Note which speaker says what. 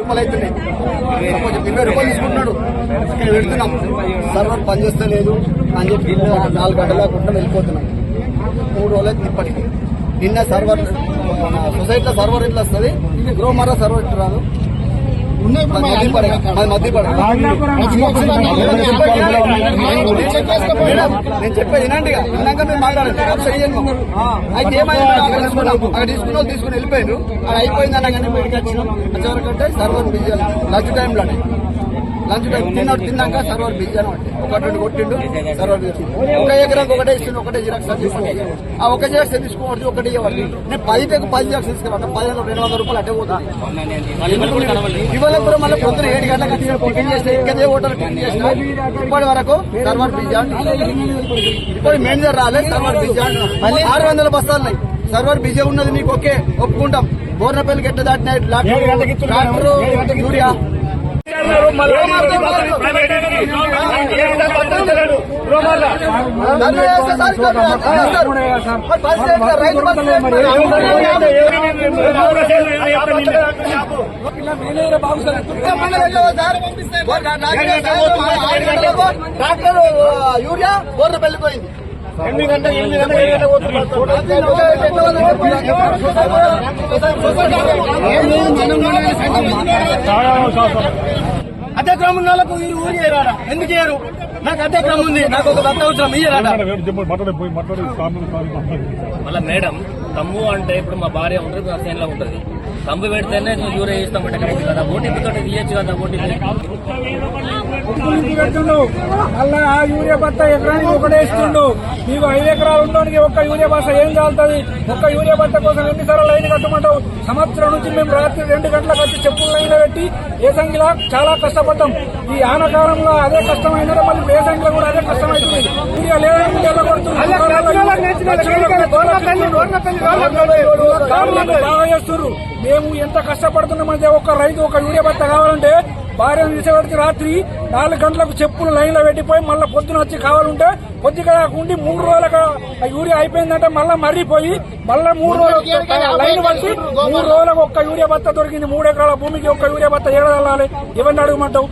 Speaker 1: రూపాయలు అవుతున్నాయి కొంచెం ఇరవై రూపాయలు తీసుకుంటున్నాడు. ఇక్కడ పెడుతున్నాం. సర్వర్ పనిచేస్తలేదు అని చెప్పి ఇల్లు నాలుగు గంటల లేకుండా వెళ్ళిపోతున్నాం. మూడు రోజులు ఇప్పటికీ ఇప్పటికి. నిన్న సర్వర్ సొసైటీలో సర్వర్ ఇట్లా వస్తుంది? గ్రోమరా సర్వర్ ఇట్లా రాదు? నేను చెప్పేది వినండి. విన్నాక మీరు మాట్లాడండి. అయితే ఏమైంది? అక్కడ తీసుకున్నాం వాళ్ళు తీసుకుని వెళ్ళిపోయారు అది అయిపోయింది అనగానే బయటకు వచ్చినాం. వచ్చేవరకు అంటే సర్వర్ బిజీ లంచ్ టైంలోనే. లంచ్ తిన్నాడు తిన్నాక సర్వర్ బిజీ అనమాట ఒకటి రెండు కొట్టిండు సర్వర్ బిజీ ఒక ఎకరానికి ఒకటే ఇస్తుంది ఒకటే జిరాక్స్ తీసుకుని ఆ ఒక జిరాక్స్ తీసుకోవద్దు ఒకటి ఇవ్వాలి. నేను పది టెక్ పది జిరాక్స్ తీసుకురా పది రెండు వందల రూపాయలు అట్టే పోతుంది. ఇవాళ కూడా మళ్ళీ పొద్దున ఏడు గంటలకు టిఫిన్ చేస్తే ఇంకదే ఓటర్ టిఫిన్ చేసిన. ఇప్పటి వరకు సర్వర్ బిజీ అంటున్నారు. ఇప్పుడు మేనేజర్ రాలేదు సర్వర్ బిజీ అంటున్నారు మళ్ళీ ఆరు వందల బస్తాలు ఉన్నాయి. సర్వర్ బిజీ ఉన్నది మీకు ఓకే ఒప్పుకుంటాం. బోర్నపల్లికి ఎట్ట దాటినాయి? Tractor urea. డాక్టర్ యూరియా బోర్న పెళ్ళిపోయింది ఎనిమిది గంటలు ఎనిమిది గంటలు ఏడు అదే క్రమం ఉన్న వాళ్ళకు ఈ ఊరి ఏరాడా? ఎందుకు చేయరు నాకు అదే క్రమం ఉంది. నాకు ఒక దత్త అవసరం. ఇయ్యరాడా
Speaker 2: మళ్ళీ మేడం తమ్ము అంటే ఇప్పుడు మా భార్య ఉంటుంది నా చేనులో ఉంటుంది. తమ్ము పెడితేనే నువ్వు యూరియా ఇస్తామంటే కరెక్ట్ కదా? ఓటీపీ తోటి తీయచ్చు కదా ఓటీపీ?
Speaker 3: మళ్ళా ఆ యూరియా బత్త ఎకరానికి ఒకటే ఇస్తుండు. నీకు ఐదు ఎకరాలు ఉండడానికి ఒక్క యూరియా బస్త ఏం చాలుతుంది ఒక్క యూరియా బత్త కోసం ఎన్నిసార్లు లైన్ కట్టమంటావు? సంవత్సరం నుంచి మేము రాత్రి రెండు గంటలకు వచ్చి చెప్పులు లైన్ పెట్టి ఏసంగిలా చాలా కష్టపడ్డాం. ఈ ఆనకాలంలో అదే కష్టమైనది మళ్ళీ ఏసంగిలో కూడా అదే కష్టమవుతుంది యూరియా లేదని చేస్తున్నారు మేము ఎంత కష్టపడుతున్నామంటే ఒక రైతు ఒక యూరియా బత్త కావాలంటే భార్య తీసేవాడికి రాత్రి నాలుగు గంటలకు చెప్పులు లైన్లో పెట్టిపోయి మళ్ళీ పొద్దున వచ్చి కావాలంటే కొద్దిగా ఉండి మూడు రోజులకు యూరియా అయిపోయిందంటే మళ్ళీ మర్రిపోయి మళ్ళీ మూడు రోజులు లైన్ పట్టి మూడు రోజులకు ఒక్క యూరియా బత్త దొరికింది. మూడు ఎకరాల భూమికి ఒక్క యూరియా బత్త ఏడాది వెళ్ళాలి ఇవన్నీ అడగమంటావు?